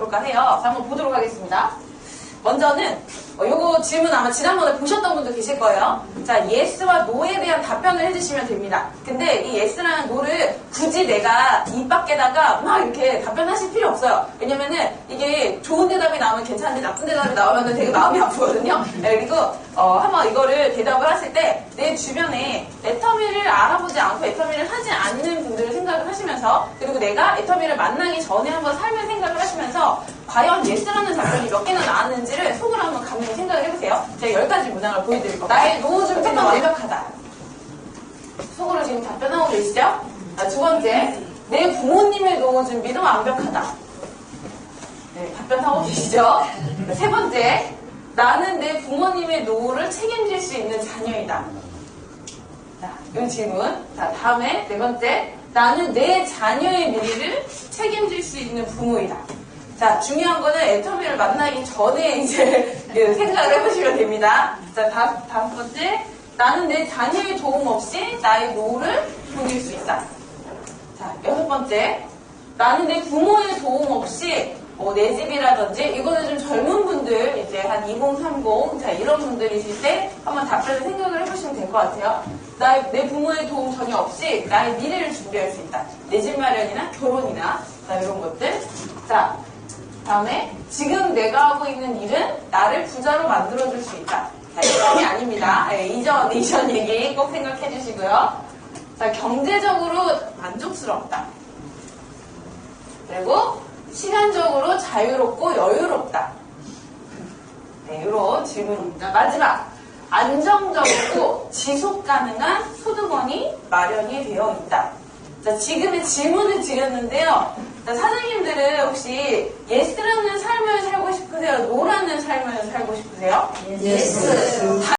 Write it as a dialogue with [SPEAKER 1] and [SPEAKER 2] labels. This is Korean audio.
[SPEAKER 1] 볼까 해요. 자, 한번 보도록 하겠습니다. 먼저는 어, 요거 질문 아마 지난번에 보셨던 분도 계실 거예요. 자, yes와 no에 대한 답변을 해주시면 됩니다. 근데 이 yes랑 no를 굳이 내가 입 밖에다가 막 이렇게 답변하실 필요 없어요. 왜냐면은 이게 좋은 대답이 나오면 괜찮은데 나쁜 대답이 나오면 되게 마음이 아프거든요. 네, 그리고 어, 한번 이거를 대답을 하실 때 내 주변에 애터미를 알아보지 않고 애터미를 하지 않는 분들을 생각을 하시면서 그리고 내가 애터미를 만나기 전에 한번 삶을 생각을 하시면서 과연 예스라는 답변이 나 나왔는지를 속으로 한번 가만히 생각을 해보세요. 제가 10가지 문항을 보여드릴 거예요. 나의 노후 준비는 완벽하다. 속으로 지금 답변하고 계시죠? 자, 두 번째, 내 부모님의 노후 준비도 완벽하다. 네, 답변하고 계시죠? 자, 세 번째, 나는 내 부모님의 노후를 책임질 수 있는 자녀이다. 자, 이 질문. 자, 다음에 네 번째. 나는 내 자녀의 미래를 책임질 수 있는 부모이다. 자, 중요한 거는 애터미를 만나기 전에 이제 그 생각을 해보시면 됩니다. 자, 다음, 다음 번째. 나는 내 자녀의 도움 없이 나의 노후를 보낼 수 있다. 자, 여섯 번째. 나는 내 부모의 도움 없이 어, 내 집이라든지 이거는 좀 젊은 분들 이제 한 2030, 자 이런 분들이실 때 한번 답변을 생각을 해보시면 될 것 같아요. 나의, 내 부모의 도움 전혀 없이 나의 미래를 준비할 수 있다. 내 집 마련이나 결혼이나 자 이런 것들. 자 다음에 지금 내가 하고 있는 일은 나를 부자로 만들어줄 수 있다. 자 이전이 아닙니다. 예, 이전 이전 얘기 꼭 생각해 주시고요. 자 경제적으로 만족스럽다. 그리고 시간적으로 자유롭고 여유롭다. 네, 이런 질문입니다. 마지막. 안정적이고 지속 가능한 소득원이 마련이 되어 있다. 자, 지금의 질문을 드렸는데요. 자, 사장님들은 혹시 예스라는 삶을 살고 싶으세요? 노라는 삶을 살고 싶으세요?
[SPEAKER 2] 예스.